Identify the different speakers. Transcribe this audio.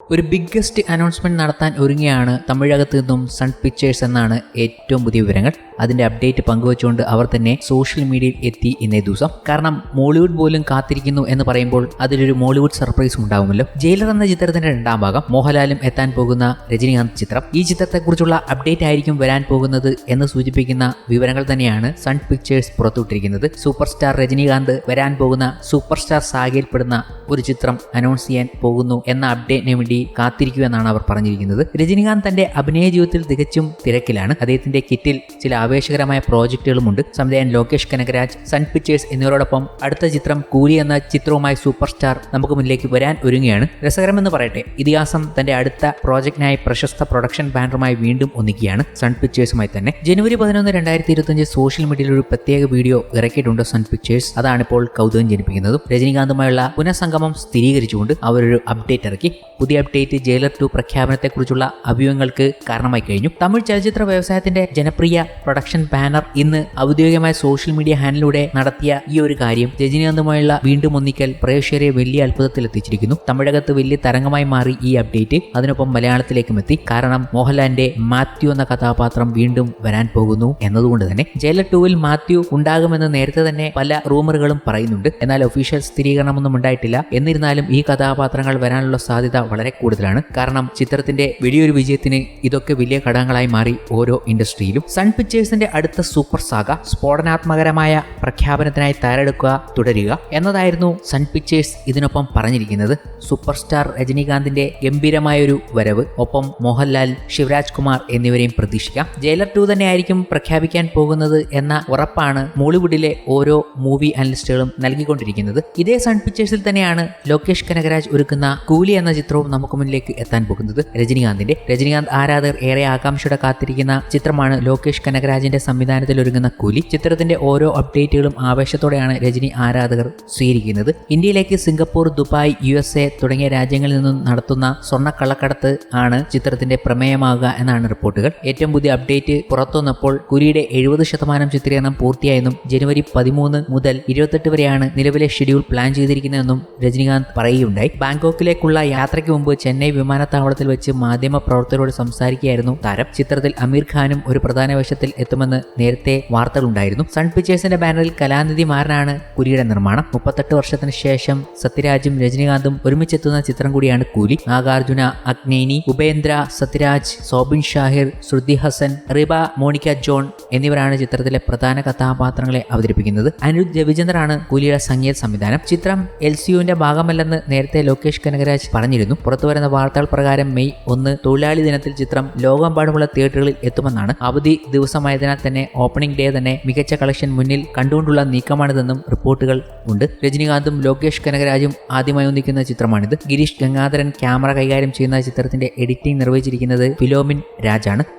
Speaker 1: ഒരു biggest announcement നടത്താൻ ഒരുങ്ങിയാണ് തമിഴകത്ത് നിന്നും സൺ പിക്ചേഴ്സ് എന്നാണ് ഏറ്റവും പുതിയ വിവരങ്ങൾ. അതിന്റെ അപ്ഡേറ്റ് പങ്കുവച്ചുകൊണ്ട് അവർ തന്നെ സോഷ്യൽ മീഡിയയിൽ എത്തി ഇന്നേ ദിവസം. കാരണം മോളിവുഡ് പോലും കാത്തിരിക്കുന്നു എന്ന് പറയുമ്പോൾ അതിലൊരു മോളിവുഡ് സർപ്രൈസ് ഉണ്ടാവുമല്ലോ. ജയിലർ എന്ന ചിത്രത്തിന്റെ രണ്ടാം ഭാഗം മോഹൻലാലും എത്താൻ പോകുന്ന രജനീകാന്ത് ചിത്രം. ഈ ചിത്രത്തെക്കുറിച്ചുള്ള അപ്ഡേറ്റ് ആയിരിക്കും വരാൻ പോകുന്നത് എന്ന് സൂചിപ്പിക്കുന്ന വിവരങ്ങൾ തന്നെയാണ് സൺ പിക്ചേഴ്സ് പുറത്തുവിട്ടിരിക്കുന്നത്. സൂപ്പർ സ്റ്റാർ രജനീകാന്ത് വരാൻ പോകുന്ന സൂപ്പർ സ്റ്റാർ സാഗയിൽപ്പെടുന്ന ഒരു ചിത്രം അനൗൺസ് ചെയ്യാൻ പോകുന്നു എന്ന അപ്ഡേറ്റിന് വേണ്ടി കാത്തിരിക്കൂ എന്നാണ് അവർ പറഞ്ഞിരിക്കുന്നത്. രജനീകാന്ത് തന്റെ അഭിനയ ജീവിതത്തിൽ തികച്ചും തിരക്കിലാണ്. അദ്ദേഹത്തിന്റെ കിറ്റിൽ ചില ആവേശകരമായ പ്രോജക്റ്റുകളുമുണ്ട്. സംവിധായകൻ ലോകേഷ് കനകരാജ് സൺ പിക്ചേഴ്സ് എന്നിവരോടൊപ്പം അടുത്ത ചിത്രം കൂലി എന്ന ചിത്രവുമായി സൂപ്പർ സ്റ്റാർ നമുക്ക് മുന്നിലേക്ക് വരാൻ ഒരുങ്ങുകയാണ്. രസകരമെന്ന് പറയട്ടെ ഇതിഹാസം തന്റെ അടുത്ത പ്രോജക്റ്റിനായി പ്രശസ്ത പ്രൊഡക്ഷൻ ബാനറുമായി വീണ്ടും ഒന്നിക്കുകയാണ് സൺ പിക്ചേഴ്സുമായി തന്നെ. ജനുവരി പതിനൊന്ന് രണ്ടായിരത്തി ഇരുപത്തഞ്ച് സോഷ്യൽ മീഡിയയിൽ ഒരു പ്രത്യേക വീഡിയോ ഇറക്കിയിട്ടുണ്ട് സൺ പിക്ചേഴ്സ്. അതാണ് ഇപ്പോൾ കൗതുകം ജനിപ്പിക്കുന്നത്. രജനീകാന്തുമായുള്ള പുനഃസംഗമം സ്ഥിരീകരിച്ചുകൊണ്ട് അവരൊരു അപ്ഡേറ്റ് ഇറക്കി. പുതിയ അപ്ഡേറ്റ് ജയിലർ ടു പ്രഖ്യാപനത്തെക്കുറിച്ചുള്ള അഭ്യൂഹങ്ങൾക്ക് കാരണമായി കഴിഞ്ഞു. തമിഴ് ചലച്ചിത്ര വ്യവസായത്തിന്റെ ജനപ്രിയ പ്രൊഡക്ഷൻ ബാനർ ഇന്ന് ഔദ്യോഗികമായ സോഷ്യൽ മീഡിയ ഹാൻഡിലൂടെ നടത്തിയ ഈ ഒരു കാര്യം രജനീകാന്തുമായുള്ള വീണ്ടും ഒന്നിക്കൽ പ്രേക്ഷകരെ വലിയ അത്ഭുതത്തിൽ എത്തിച്ചിരിക്കുന്നു. തമിഴകത്ത് വലിയ തരംഗമായി മാറി ഈ അപ്ഡേറ്റ് അതിനൊപ്പം മലയാളത്തിലേക്കും എത്തി. കാരണം മോഹൻലാലിന്റെ മാത്യു എന്ന കഥാപാത്രം വീണ്ടും വരാൻ പോകുന്നു എന്നതുകൊണ്ട് തന്നെ. ജയിലർ ടൂവിൽ മാത്യു ഉണ്ടാകുമെന്ന് നേരത്തെ തന്നെ പല റൂമറുകളും പറയുന്നുണ്ട്. എന്നാൽ ഒഫീഷ്യൽ സ്ഥിരീകരണമൊന്നും ഉണ്ടായിട്ടില്ല. എന്നിരുന്നാലും ഈ കഥാപാത്രങ്ങൾ വരാനുള്ള സാധ്യത വളരെ കൂടുതലാണ്. കാരണം ചിത്രത്തിന്റെ വലിയൊരു വിജയത്തിന് ഇതൊക്കെ വലിയ ഘടകങ്ങളായി മാറി ഓരോ ഇൻഡസ്ട്രിയിലും സൺ പിക്ചേഴ്സിന്റെ അടുത്ത സൂപ്പർ സാഗ സ്ഫോടനാത്മകരമായ പ്രഖ്യാപനത്തിനായി തയ്യാറെടുക്കുക തുടരുക എന്നതായിരുന്നു സൺ പിക്ചേഴ്സ് ഇതിനൊപ്പം പറഞ്ഞിരിക്കുന്നത്. സൂപ്പർ സ്റ്റാർ രജനീകാന്തിന്റെ ഗംഭീരമായൊരു വരവ്. ഒപ്പം മോഹൻലാൽ ശിവരാജ് കുമാർ എന്നിവരെയും പ്രതീക്ഷിക്കാം. ജയിലർ ടു തന്നെ ആയിരിക്കും പ്രഖ്യാപിക്കാൻ പോകുന്നത് എന്ന ഉറപ്പാണ് മോളിവുഡിലെ ഓരോ മൂവി അനലിസ്റ്റുകളും നൽകിക്കൊണ്ടിരിക്കുന്നത്. ഇതേ സൺ പിക്ചേഴ്സിൽ തന്നെയാണ് ലോകേഷ് കനകരാജ് ഒരുക്കുന്ന കൂലി എന്ന ചിത്രവും നമുക്ക് മുന്നിലേക്ക് എത്താൻ പോകുന്നത്. രജനീകാന്തിന്റെ. രജനീകാന്ത് ആരാധകർ ഏറെ ആകാംക്ഷയോടെ കാത്തിരിക്കുന്ന ചിത്രമാണ് ലോകേഷ് കനകരാജിന്റെ സംവിധാനത്തിൽ ഒരുങ്ങുന്ന കുലി ചിത്രത്തിന്റെ ഓരോ അപ്ഡേറ്റുകളും ആവേശത്തോടെയാണ് രജനി ആരാധകർ സ്വീകരിക്കുന്നത്. ഇന്ത്യയിലേക്ക് Singapore Dubai U S A തുടങ്ങിയ രാജ്യങ്ങളിൽ നിന്നും നടത്തുന്ന സ്വർണക്കള്ളക്കടത്ത് ആണ് ചിത്രത്തിന്റെ പ്രമേയമാകുക എന്നാണ് റിപ്പോർട്ടുകൾ. ഏറ്റവും പുതിയ അപ്ഡേറ്റ് പുറത്തുവന്നപ്പോൾ കുലിയുടെ എഴുപത് ശതമാനം ചിത്രീകരണം പൂർത്തിയായെന്നും ജനുവരി പതിമൂന്ന് മുതൽ ഇരുപത്തെട്ട് വരെയാണ് നിലവിലെ ഷെഡ്യൂൾ പ്ലാൻ ചെയ്തിരിക്കുന്നതെന്നും രജനികാന്ത് പറയുകയുണ്ടായി. ബാങ്കോക്കിലേക്കുള്ള യാത്രയ്ക്ക് മുമ്പ് ചെന്നൈ വിമാനത്താവളത്തിൽ വെച്ച് മാധ്യമ പ്രവർത്തകരോട് സംസാരിക്കുകയായിരുന്നു താരം. ചിത്രത്തിൽ അമീർ ഖാനും ഒരു പ്രധാന വേഷത്തിൽ എത്തുമെന്ന് നേരത്തെ വാർത്തകളുണ്ടായിരുന്നു. സൺ പിക്ചേഴ്സിന്റെ ബാനറിൽ കലാനിധി മാരനാണ് കുരിയുടെ നിർമ്മാണം. മുപ്പത്തെട്ട് വർഷത്തിന് ശേഷം സത്യരാജും രജനീകാന്തും ഒരുമിച്ചെത്തുന്ന ചിത്രം കൂടിയാണ് കൂലി. നാഗാർജുന അഗ്നേനി ഉപേന്ദ്ര സത്യരാജ് സോബിൻ ഷാഹിർ ശ്രുതി ഹസൻ റിബ മോണിക്ക ജോൺ എന്നിവരാണ് ചിത്രത്തിലെ പ്രധാന കഥാപാത്രങ്ങളെ അവതരിപ്പിക്കുന്നത്. അനിരുദ്ധ് രവിചന്ദ്രാണ് കൂലിയുടെ സംഗീത സംവിധാനം. ചിത്രം എൽ സിയുവിന്റെ ഭാഗമല്ലെന്ന് നേരത്തെ ലോകേഷ് കനകരാജ് പറഞ്ഞിരുന്നു. പുറത്തുവരുന്ന വാർത്തകൾ പ്രകാരം മെയ് ഒന്ന് തൊഴിലാളി ദിനത്തിൽ ചിത്രം ലോകമെമ്പാടുമുള്ള തിയേറ്ററുകളിൽ എത്തുമെന്നാണ്. അവധി ദിവസമായതിനാൽ തന്നെ ഓപ്പണിംഗ് ഡേ തന്നെ മികച്ച കളക്ഷൻ മുന്നിൽ കണ്ടുകൊണ്ടുള്ള നീക്കമാണിതെന്നും റിപ്പോർട്ടുകൾ ഉണ്ട്. രജനീകാന്തും ലോകേഷ് കനകരാജും ആദ്യമായി ഒന്നിക്കുന്ന ചിത്രമാണിത്. ഗിരീഷ് ഗംഗാധരൻ ക്യാമറ കൈകാര്യം ചെയ്യുന്ന ചിത്രത്തിന്റെ എഡിറ്റിംഗ് നിർവഹിച്ചിരിക്കുന്നത് ഫിലോമിൻ രാജാണ്.